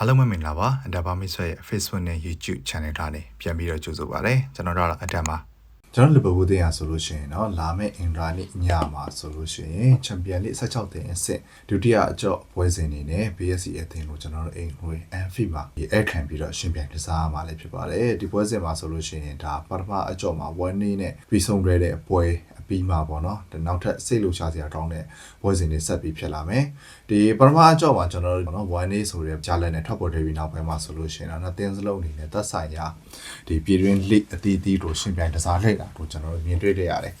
အားလုံးပဲမင်္ဂလာပါအန်တာပါမိတ်ဆွဲရဲ့ Facebook နဲ့ YouTube Channel ထားနေပြန်ပြီးတော့ကြိုဆိုပါရစေကျွန်တော်တို့အန်တာပါကျွန်တော်လီဗာပူးတင်ရဆိုလို့ရှိရင်တော့လာမယ့်အင်္ဂလာနေ့ညမှာဆိုလို့ရှိရင်ချန်ပီယံလိ16တင်အဆင့်ဒုတိယအကြော့ပွဲစဉ်နေနဲ့ BSC အသင်းကိုကျွန်တော်တို့အိမ်ကိုအန်ဖီမှာဒီအခံပြီးတော့ရှင်ပြိုင်ကစားရမှာလည်းဖြစ်ပါတယ်ဒီပွဲစဉ်မှာဆိုလို့ရှိရင်ဒါပထမအကြော့မှာ1နေ့နဲ့ပြီးဆုံးခဲ့တဲ့ပွဲ ပြီးမှာပေါ့နော်ဒီနောက်ထပ်စိတ်လှုပ်ရှားစရာကောင်းတဲ့ပွဲစဉ်တွေဆက်ပြီးဖြစ်လာမယ်ဒီပထမအကြော့မှာကျွန်တော်တို့ပေါ့နော် one day ဆိုတဲ့ကြားလက်နဲ့ထွက်ပေါ်တဲ့ပြီးနောက်ပိုင်းမှာဆိုလို့ရှိရင်တော့နှစ်သင်းစလုံးအနေနဲ့သက်ဆိုင်ရာဒီပြည်တွင်း league အသီးသီးတို့ရှင်ပြိုင်တစားလိုက်တာတို့ကျွန်တော်တို့မြင်တွေ့ခဲ့ရတယ်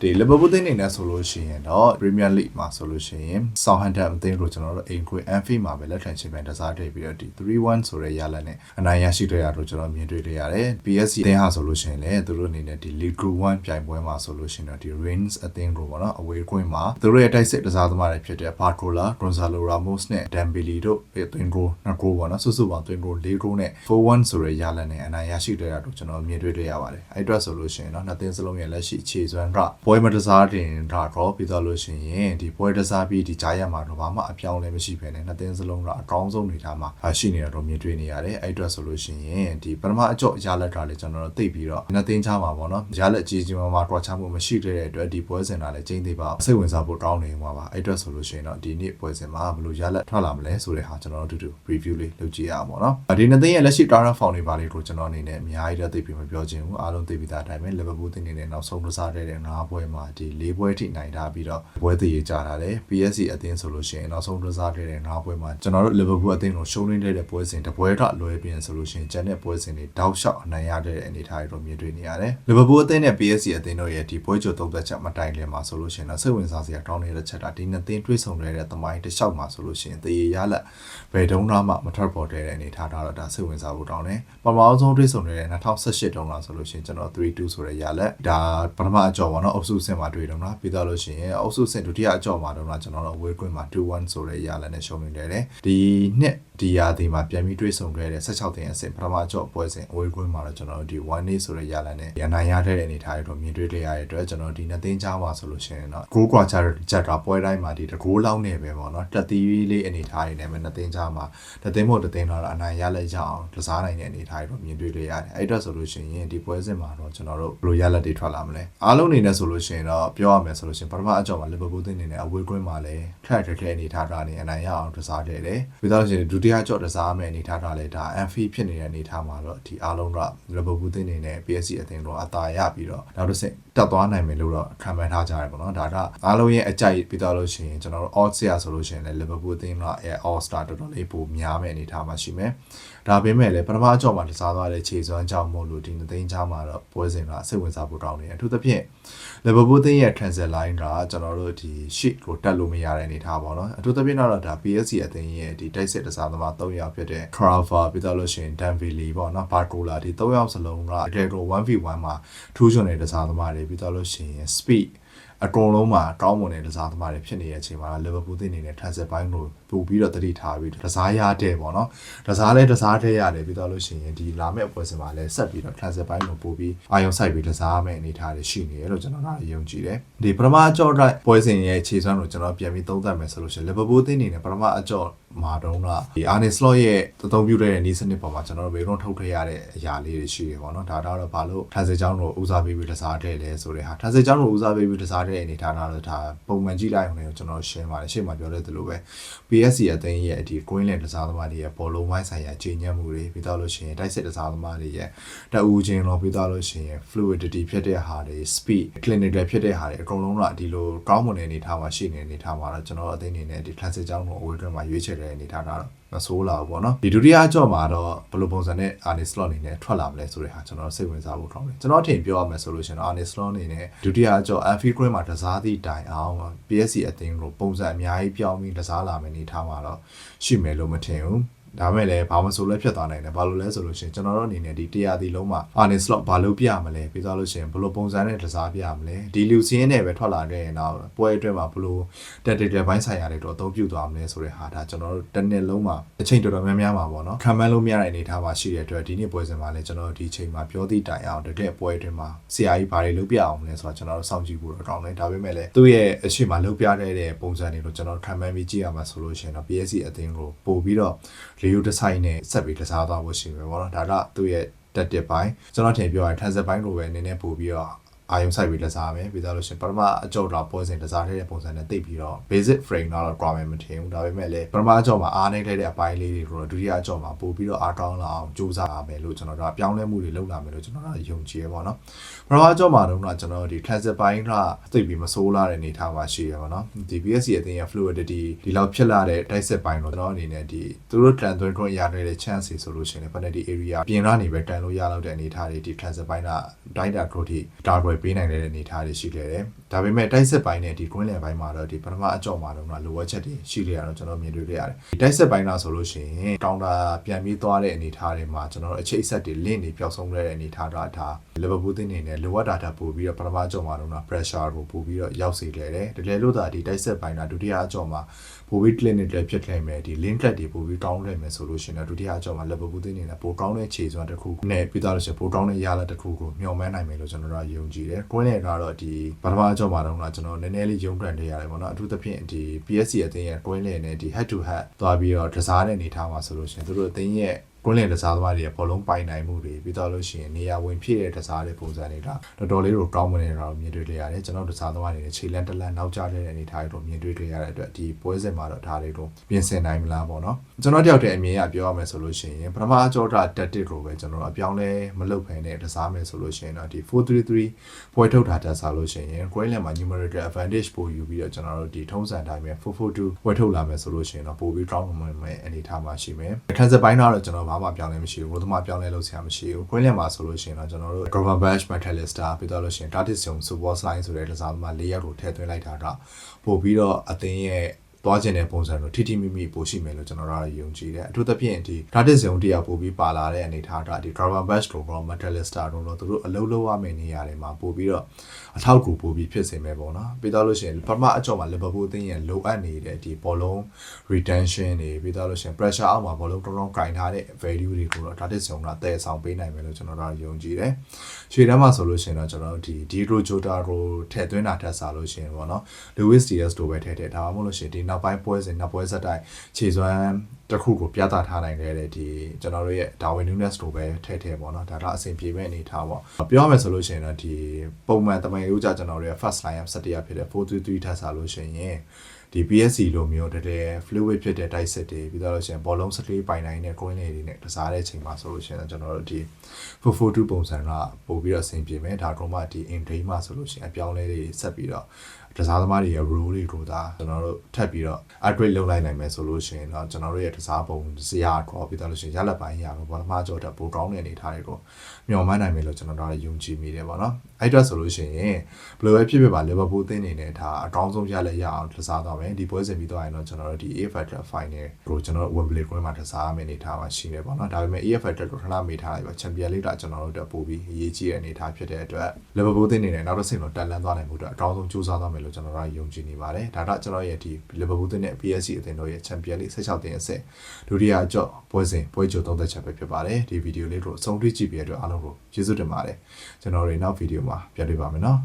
ဒီ Liverpool သင်းအနေနဲ့ဆိုလို့ရှိရင်တော့ Premier League မှာဆိုလို့ရှိရင် Southampton အသင်းတို့ကျွန်တော်တို့အိမ်ခွေ Anfield မှာပဲလက်ခံရှင်ပြိုင်တစားတွေ့ပြီးတော့ဒီ3-1ဆိုတဲ့ရလက်နဲ့အနိုင်ရရှိတဲ့ရတို့ကျွန်တော်မြင်တွေ့ခဲ့ရတယ် PSG အသင်းဟာဆိုလို့ရှိရင်လည်းသူတို့အနေနဲ့ဒီ League 1ပြိုင်ပွဲမှာဆိုလို့ရှိရင်တော့ဒီ Rennes အသင်းတို့ပေါ့နော်အဝေးကွင်းမှာသူတို့ရဲ့တိုက်စစ်တစားသမားတွေဖြစ်တဲ့ Barcola, Gonzalo Ramos နဲ့ Dembele တို့ရဲ့သွင်းဂိုးနှစ်ဂိုးပေါ့နော်စုစုပေါင်းသွင်းဂိုး၄ဂိုးနဲ့4-1ဆိုတဲ့ရလဒ်နဲ့အနိုင်ရရှိတဲ့ရတော့ကျွန်တော်မြင်တွေ့တွေ့ရပါတယ်အဲ့အတွက်ဆိုလို့ရှိရင်တော့နှစ်သင်းစလုံးရဲ့လက်ရှိခြေစွမ်းကပွဲမတစားတင်တာတော့ပြီးတော့လို့ရှိရင်ဒီပွဲတစားပြီးဒီကြားရက်မှာတော့ဘာမှအပြောင်းလဲမရှိဘဲနဲ့နှစ်သင်းစလုံးကအကောင်းဆုံးနေထားမှာရှိနေတာတော့မြင်တွေ့နေရတယ်အဲ့အတွက်ဆိုလို့ရှိရင်ဒီပထမအကြော့ရလဒ်ကလည်းကျွန်တော်တို့သိပြီးတော့နှစ်သင်းချမှာပေါ့နော်ရလဒ်အကြီးကြီးမှာတွားချမှုမရှိတဲ့အတွက်ဒီပွဲစဉ်တာလည်းကျင်းသေးပါစိတ်ဝင်စားဖို့တောင်းနေမှာပါအဲ့အတွက်ဆိုလို့ရှိရင်တော့ဒီနေ့ပွဲစဉ်မှာဘယ်လိုရလဒ်ထွက်လာမလဲဆိုတဲ့ဟာကျွန်တော်တို့အတူတူ review လေးလုပ်ကြည့်ရအောင်ပေါ့နော်ဒီနှစ်သင်းရဲ့လက်ရှိ Tara Found တွေပါလေးကိုကျွန်တော်အနေနဲ့အများကြီးတော့သိပြီးမပြောချင်ဘူးအားလုံးသိပြီးသားအတိုင်းပဲ Liverpool သင်းနေနဲ့နောက်ဆုံးကစားတဲ့၅ပွဲမှာဒီ၄ပွဲထိနိုင်ထားပြီးတော့ပွဲသေးရကြတာလေ PSG အသင်းဆိုလို့ရှိရင်နောက်ဆုံးကစားတဲ့၅ပွဲမှာကျွန်တော်တို့ Liverpool အသင်းကိုရှုံးနေတဲ့ပွဲစဉ်တပွဲထလွဲပြီးဆိုလို့ရှိရင်ကျန်တဲ့ပွဲစဉ်တွေတောက်လျှောက်အနိုင်ရတဲ့အနေအထားတွေတော့မြင်တွေ့နေရတယ် Liverpool အသင်းနဲ့ PSG အသင်းတို့ရဲ့ဒီပွဲကြိုသုံးသက်ချက်မတိုင်ခင်မှာဆိုလို့ရှိရင်တော့စိတ်ဝင်စားစရာကောင်းနေတဲ့ချက်တာဒီနှစ်သင်းတွေ့ဆုံနေတဲ့သမိုင်းတစ်လျှောက်မှာဆိုလို့ရှိရင်တရေရလက်ဘယ်တုန်းမှမထွက်ပေါ်တဲ့အနေထားတော့ဒါစိတ်ဝင်စားဖို့တောင်းတယ်ပထမဆုံးတွေ့ဆုံနေတဲ့2018တုန်းကဆိုလို့ရှိရင်ကျွန်တော်3-2ဆိုတဲ့ရလက်ဒါပထမအကြော်ပါတော့အုပ်စုဆင့်မှာတွေ့တော့နော်ပြီးတော့လို့ရှိရင်အုပ်စုဆင့်ဒုတိယအကြော်မှာတော့ကျွန်တော်တို့ away queen မှာ2-1ဆိုတဲ့ရလက်နဲ့ရှုံးနေတယ်ဒီနှစ်ဒီရာသီမှာပြန်ပြီးတွေ့ဆုံခဲ့တဲ့16တင်အဆင့်ပထမအကြော့ပွဲစဉ်အဝေးကွင်းမှာတော့ကျွန်တော်တို့ဒီ1 day ဆိုတဲ့ရလန်နဲ့ရန်နိုင်ရတဲ့အနေထားတွေတော့မြင်တွေ့ခဲ့ရတဲ့အတွက်ကျွန်တော်ဒီနှစ်သိန်းချားပါဆိုလို့ရှိရင်တော့ဂိုးကွာချချက်တာပွဲတိုင်းမှာဒီတကိုးလောက်နေပဲပေါ့နော်တက်သီးလေးအနေထားတွေနဲ့ပဲနှစ်သိန်းချားမှာတသိန်းမို့တသိန်းတော့အနိုင်ရလက်ကြအောင်ကစားနိုင်တဲ့အနေထားတွေတော့မြင်တွေ့ခဲ့ရတယ်အဲ့အတွက်ဆိုလို့ရှိရင်ဒီပွဲစဉ်မှာတော့ကျွန်တော်တို့ဘယ်လိုရလက်တွေထွက်လာမလဲအားလုံးအနေနဲ့ဆိုလို့ရှိရင်တော့ပြောရမယ်ဆိုလို့ရှိရင်ပထမအကြော့မှာလီဗာပူးသင်းအနေနဲ့အဝေးကွင်းမှာလည်းထက်ထက်အနေထားတာနေအနိုင်ရအောင်ကစားခဲ့တယ်ပြီးတော့ရှင်ဒုတိယကြော့ကစားမယ်အနေထားတာလည်းဒါ MF ဖြစ်နေတဲ့အနေထားမှာတော့ဒီအားလုံးကလီဗာပူးသင်းနေနဲ့ PSG အသင်းတော့အသာရပြီးတော့နောက်တစ်ဆင့်တက်သွားနိုင်မယ်လို့တော့ခံမှန်းထားကြရပါတော့ဒါကအားလုံးရဲ့အကြိုက်ပြီးတော့လို့ရှိရင်ကျွန်တော်တို့ odds ရဆိုလို့ရှိရင်လည်း Liverpool အသင်းက All Star တော်တော်လေးပိုများမယ့်အနေထားမှာရှိမယ်ဒါပေမဲ့လည်းပထမအကြော့မှာတစားသွားတဲ့ခြေစွမ်းကြောင့်မို့လို့ဒီနှစ်သိန်းချားမှာတော့ပွဲစဉ်ကစိတ်ဝင်စားဖို့တောင်းနေတယ်အထူးသဖြင့် Liverpool သင်းရဲ့ transit line ကကျွန်တော်တို့ဒီ sheet ကိုတက်လို့မရတဲ့အနေထားပါတော့အထူးသဖြင့်တော့ဒါ PSG အသင်းရဲ့ဒီတိုက်စစ်တစားသမား၃ယောက်ဖြစ်တဲ့ Crava ပြီးတော့လို့ရှိရင် Danvili ပေါ့နော် Barcola ဒီ၃ယောက်စလုံးကတကယ်တော့ 1v1 မှာထူးချွန်တဲ့တစားသမားတွေပြီးတော့လို့ရှိရင် speed အကုန်လုံးမှာကောင်းမွန်တဲ့တစားသမားတွေဖြစ်နေတဲ့အချိန်မှာလီဗာပူးသင်းအနေနဲ့ transit ဘိုင်းကို ပို့ပြီးတော့တတိထားပြီးတစားရတဲ့ပေါ့နော်တစားလဲတစားတဲ့ရတယ်ပြီးတော့လို့ရှိရင်ဒီလာမယ့်ပွဲစဉ်မှာလည်းဆက်ပြီးတော့ transit ဘိုင်းကိုပို့ပြီးအာရုံစိုက်ပြီးတစားမယ့်အနေအထားတွေရှိနေတယ်လို့ကျွန်တော်ကယုံကြည်တယ်ဒီပထမအကြော့တိုက်ပွဲစဉ်ရဲ့ခြေစွမ်းကိုကျွန်တော်ပြန်ပြီးသုံးသပ်မယ်ဆိုလို့ရှိရင်လီဗာပူးသင်းအနေနဲ့ပထမအကြော့မှာတော့ကဒီအာနေစလော့ရဲ့အသုံးပြုတဲ့နီးစနစ်ပေါ်မှာကျွန်တော်တို့ဘေရုံထုတ်ထည့်ရတဲ့အရာလေးတွေရှိတယ်ပေါ့နော်ဒါတော့ဘာလို့ထန်စေချောင်းတို့ဦးစားပေးပြီးတစားတဲ့လဲဆိုတဲ့ဟာထန်စေချောင်းတို့ဦးစားပေးပြီးတစားတဲ့အနေထားတော့ဒါပုံမှန်ကြည့်လိုက်အောင်လည်းကျွန်တော်ရှင်းပါတယ်ရှေ့မှာပြောတဲ့သလိုပဲ PSC အသိရဲ့ဒီ Queen Land တစားသမားတွေရဲ့ဘောလုံးဝိုင်းဆိုင်ရာခြေညက်မှုတွေပြီးတော့လို့ရှိရင်တိုက်စစ်တစားသမားတွေရဲ့တအူချင်းတော့ပြီးတော့လို့ရှိရင် fluidity ဖြစ်တဲ့ဟာတွေ speed clinical ဖြစ်တဲ့ဟာတွေအကုန်လုံးကဒီလိုကောင်းမွန်တဲ့အနေထားမှာရှိနေတဲ့အနေထားမှာတော့ကျွန်တော်အသိအနေနဲ့ဒီ classic ကြောင်းကိုအဝေးတွင်းမှာရွေးချယ်တဲ့အနေထားကတော့ မဆိုးလာဘူးပေါ့နော်ဒီဒုတိယအကြော့မှာတော့ဘယ်လိုပုံစံနဲ့ Arne Slot အနေနဲ့ထွက်လာမလဲဆိုတဲ့ဟာကျွန်တော်စိတ်ဝင်စားဖို့ကောင်းတယ်ကျွန်တော်အထင်ပြောရမယ်ဆိုလို့ရှိရင် Arne Slot အနေနဲ့ဒုတိယအကြော့ Anfield Green မှာတစားသည့်တိုင်အောင် PSG အသင်းကိုပုံစံအများကြီးပြောင်းပြီးတစားလာမယ်နေထားမှာတော့ရှိမယ်လို့မထင်ဘူး ဒါမဲ့လည်းဘာမှဆိုလဲဖြစ်သွားနိုင်တယ်ဘာလို့လဲဆိုလို့ရှိရင်ကျွန်တော်တို့အနေနဲ့ဒီတရားဒီလုံးမှာ Arne Slot ဘာလို့ပြမလဲပြီးသွားလို့ရှိရင်ဘယ်လိုပုံစံနဲ့တစားပြမလဲဒီလူစင်းနဲ့ပဲထွက်လာခဲ့ရင်တော့ပွဲအတွင်းမှာဘယ်လို tactical ဘိုင်းဆိုင်ရာတွေတော့အသုံးပြုသွားမလဲဆိုတဲ့ဟာဒါကျွန်တော်တို့တစ်နှစ်လုံးမှာအချိန်တော်တော်များများမှာပေါ့နော်ခံမှန်းလို့မရတဲ့အနေအထားမှာရှိတဲ့အတွက်ဒီနေ့ပွဲစဉ်မှာလည်းကျွန်တော်တို့ဒီအချိန်မှာပြောသည့်တိုင်အောင်တကယ်ပွဲအတွင်းမှာဆရာကြီးဘာတွေလုပ်ပြအောင်လဲဆိုတော့ကျွန်တော်တို့စောင့်ကြည့်ဖို့တော့ကောင်းတယ်ဒါပေမဲ့လည်းသူ့ရဲ့အရှိမလုပ်ပြတဲ့ပုံစံတွေကိုကျွန်တော်ခံမှန်းပြီးကြည့်ရမှာဆိုလို့ရှိရင်တော့ PSG အသင်းကိုပို့ပြီးတော့လီယိုဒဆိုင်နဲ့ဆက်ပြီးကစားသွားဖို့ရှိမယ်ပေါ့နော်ဒါကသူ့ရဲ့တက်တစ်ပိုင်းကျွန်တော်ထင်ပြောရရင် transit ပိုင်းလိုပဲနည်းနည်းပို့ပြီးတော့ အာယုံဆိုင်ပြီးလက်စားမယ်ပြီးသားလို့ရှရင်ပထမအကြော့တော့ပွဲစဉ်တစားတဲ့ပုံစံနဲ့တိတ်ပြီးတော့ basic frame တော့ requirement မထင်ဘူးဒါပေမဲ့လည်းပထမအကြော့မှာအားနေလိုက်တဲ့အပိုင်းလေးတွေကိုတော့ဒုတိယအကြော့မှာပို့ပြီးတော့အားကောင်းလာအောင်ကြိုးစားရမယ်လို့ကျွန်တော်တို့ပြောင်းလဲမှုတွေလုပ်လာမယ်လို့ကျွန်တော်တို့ယုံကြည်ရပါတော့ပထမအကြော့မှာတော့ကျွန်တော်ဒီ transit ပိုင်းကတိတ်ပြီးမဆိုးလာတဲ့အနေအထားမှာရှိရပါတော့ဒီ BSC အသင်းရဲ့ fluidity ဒီလောက်ဖြစ်လာတဲ့ dice set ပိုင်းတော့ကျွန်တော်အနေနဲ့ဒီသူတို့ tran သွင်းခွင့်ရတဲ့ chance တွေဆိုလို့ရှိရင် penalty area ပြင်ရနေပဲတန်လို့ရလောက်တဲ့အနေအထားတွေဒီ transit ပိုင်းက data growth ထိတာကွယ်ပေးနိုင်တဲ့အနေအထားတွေရှိခဲ့တယ်။ဒါပေမဲ့တိုက်စစ်ပိုင်းနဲ့ဒီ green land ပိုင်းမှာတော့ဒီပထမအကြော့မှာတော့လိုအပ်ချက်တွေရှိခဲ့ရတော့ကျွန်တော်မြင်တွေ့ခဲ့ရတယ်။ဒီတိုက်စစ်ပိုင်းကဆိုလို့ရှိရင် counter ပြန်ပြီးသွားတဲ့အနေအထားတွေမှာကျွန်တော်တို့အခြေအဆက်တွေ link တွေပျောက်ဆုံးခဲ့တဲ့အနေအထားတော့ဒါ Liverpool တင်းနေနဲ့လိုအပ်တာတာပို့ပြီးတော့ပထမအကြော့မှာတော့ pressure ကိုပို့ပြီးတော့ရောက်စေခဲ့တယ်။တကယ်လို့ဒါဒီတိုက်စစ်ပိုင်းကဒုတိယအကြော့မှာပို့ပြီး clinic တွေဖြစ်ခဲ့မယ်ဒီ link လက်တွေပို့ပြီးကောင်းခဲ့မယ်ဆိုလို့ရှိရင်ဒုတိယအကြော့မှာ Liverpool တင်းနေနဲ့ပိုကောင်းတဲ့ခြေစွမ်းတစ်ခုနဲ့ပြီးသားလို့ရှိရင်ပိုကောင်းတဲ့ရလဒ်တစ်ခုကိုမျှော်မှန်းနိုင်မယ်လို့ကျွန်တော်တို့ယုံကြည်တယ်။ green နဲ့ကတော့ဒီပထမအကြော့မှာတော့ကျွန်တော်နည်းနည်းလေးယုံကန်နေရတယ်ပေါ့နော်အထူးသဖြင့်ဒီ PSC အသင်းရဲ့ green နဲ့ဒီ head to head သွားပြီးတော့တစားတဲ့အနေထားမှာဆိုလို့ရှိရင်တို့အသင်းရဲ့ ကွန်းလင်တစားသမားတွေရဲ့ဘောလုံးပိုင်နိုင်မှုတွေပြီးတော့လို့ရှိရင်နေရာဝင်ဖြစ်တဲ့တစားတဲ့ပုံစံတွေကတော်တော်လေးကိုကောင်းမနေတာကိုမြင်တွေ့ကြရတယ်ကျွန်တော်တစားသမားတွေနဲ့ခြေလန်းတလန်းနောက်ကျတဲ့အနေအထားတွေတော့မြင်တွေ့ကြရတဲ့အတွက်ဒီပွဲစဉ်မှာတော့ဒါတွေတော့ပြင်ဆင်နိုင်မလားပေါ့နော်ကျွန်တော်တယောက်တည်းအမြင်အပြောရမယ်ဆိုလို့ရှိရင်ပထမအကြောတာတက်တစ်ကိုပဲကျွန်တော်အပြောင်းလဲမလုပ်ခိုင်းတဲ့တစားမယ်ဆိုလို့ရှိရင်တော့ဒီ433ပွဲထုတ်တာတက်စားလို့ရှိရင် Queen မှာ numerical advantage ပိုယူပြီးတော့ကျွန်တော်တို့ဒီထုံးစံတိုင်းပဲ442ပွဲထုတ်လာမယ်ဆိုလို့ရှိရင်တော့ပိုပြီး strong ဝင်မယ်အနေအထားမှာရှိမယ် transit ပိုင်းတော့ကျွန်တော်ဘာမှပြောင်းလဲမရှိဘူးဘုသမာပြောင်းလဲလုပ်စရာမရှိဘူး Queen မှာဆိုလို့ရှိရင်တော့ကျွန်တော်တို့ Grover Bash Metalista ပြီးတော့လို့ရှိရင် Tatis Young Super Slime ဆိုတဲ့တစားသမား၄ယောက်ကိုထည့်သွင်းလိုက်တာတော့ပို့ပြီးတော့အသင်းရဲ့ သွားခြင်းတဲ့ပုံစံတော့ထိထိမိမိပိုရှိမယ်လို့ကျွန်တော်တို့ယုံကြည်တယ်အထူးသဖြင့်ဒီ Tatis Young တရားပို့ပြီးပါလာတဲ့အနေအထားကဒီ Grover Bash တို့ Grover Metalista တို့တော့သူတို့အလုံးလုံးရမယ့်နေရာတွေမှာပို့ပြီးတော့အထောက်ကူပို့ပြီးဖြစ်စေမယ်ပေါ့နော်ပြီးတော့လို့ရှိရင်ပထမအကြော့မှာ Liverpool အသင်းရဲ့လိုအပ်နေတဲ့ဒီဘောလုံး retention တွေပြီးတော့လို့ရှိရင် pressure အောက်မှာဘောလုံးတော်တော်ကင်ထားတဲ့ value တွေကိုတော့ Tatis Young ကတည်ဆောင်ပေးနိုင်မယ်လို့ကျွန်တော်တို့ယုံကြည်တယ်ရှေ့တန်းမှာဆိုလို့ရှိရင်တော့ကျွန်တော်တို့ဒီ Diro Jota ကိုထည့်သွင်းတာထက်စားလို့ရှိရင်ပေါ့နော် Luis Diaz တို့ပဲထည့်ထည့်ဒါမှမဟုတ်လို့ရှိရင်ဒီနောက်ပိုင်းပွဲစဉ်နောက်ပွဲဆက်တိုင်းခြေစွမ်းတစ်ခုကိုပြသထားနိုင်ခဲ့တဲ့ဒီကျွန်တော်တို့ရဲ့ Darwin Nunes တို့ပဲထည့်ထည့်ပေါ့နော်ဒါကအဆင်ပြေမဲ့အနေထားပေါ့ပြောရမယ်ဆိုလို့ရှိရင်တော့ဒီပုံမှန်တမန်ရိုးကြကျွန်တော်တို့ရဲ့ first line up ဆက်တရဖြစ်တဲ့433ထပ်စားလို့ရှိရင်ဒီ PSC လိုမျိုးတည်း fluid ဖြစ်တဲ့ dice set တွေပြီးတော့လို့ရှိရင်ဘောလုံးစကလေးပိုင်နိုင်တဲ့ coin တွေနဲ့ကစားတဲ့ချိန်မှာဆိုလို့ရှိရင်ကျွန်တော်တို့ဒီ442ပုံစံကပို့ပြီးတော့အဆင်ပြေမယ်ဒါတော့မှဒီ in game မှာဆိုလို့ရှိရင်အပြောင်းလဲတွေဆက်ပြီးတော့ တစားသမားတွေရဲ့ role တွေကိုဒါကျွန်တော်တို့ထပ်ပြီးတော့ upgrade လုပ်လိုက်နိုင်မယ်ဆိုလို့ရှိရင်တော့ကျွန်တော်တို့ရဲ့တစားပုံစရာတော့ပြီးတော့လို့ရှိရင်ရလက်ပိုင်းရတော့ဘောလမကြောတက်ပိုကောင်းတဲ့အနေအထားတွေကိုမျှော်မှန်းနိုင်မယ်လို့ကျွန်တော်တို့ယုံကြည်မိတယ်ပေါ့နော်အဲ့အတွက်ဆိုလို့ရှိရင်ဘယ်လိုပဲဖြစ်ဖြစ်ပါ Liverpool အသင်းအနေနဲ့ဒါအကောင်းဆုံးရလက်ရအောင်တစားသွားမယ်ဒီပွဲစဉ်ပြီးတော့ရင်တော့ကျွန်တော်တို့ဒီ AFL Final ကိုကျွန်တော်တို့ Wembley Ground မှာတစားရမယ့်အနေအထားမှာရှိနေပေါ့နော်ဒါပေမဲ့ AFL ကိုခဏမေးထားလိုက်ပါ Champions League ကကျွန်တော်တို့တက်ပို့ပြီးအရေးကြီးတဲ့အနေအထားဖြစ်တဲ့အတွက် Liverpool အသင်းအနေနဲ့နောက်တစ်ဆင့်တော့တက်လန်းသွားနိုင်မှုအတွက်အကောင်းဆုံးကြိုးစားသွားမယ်လို့ကျွန်တော်တို့ယုံကြည်နေပါတယ်ဒါတော့ကျွန်တော်ရဲ့ဒီ Liverpool အသင်းနဲ့ PSG အသင်းတို့ရဲ့ Champions League 16တင်အဆင့်ဒုတိယအကြော့ပွဲစဉ်ပွဲကြိုသုံးသက်ချက်ပဲဖြစ်ပါတယ်ဒီဗီဒီယိုလေးကိုအဆုံးထိကြည့်ပြီးတဲ့အတွက်အားလုံးကိုကျေးဇူးတင်ပါတယ်ကျွန်တော်တို့နောက်ဗီဒီယိုမှာပြန်တွေ့ပါမယ်နော်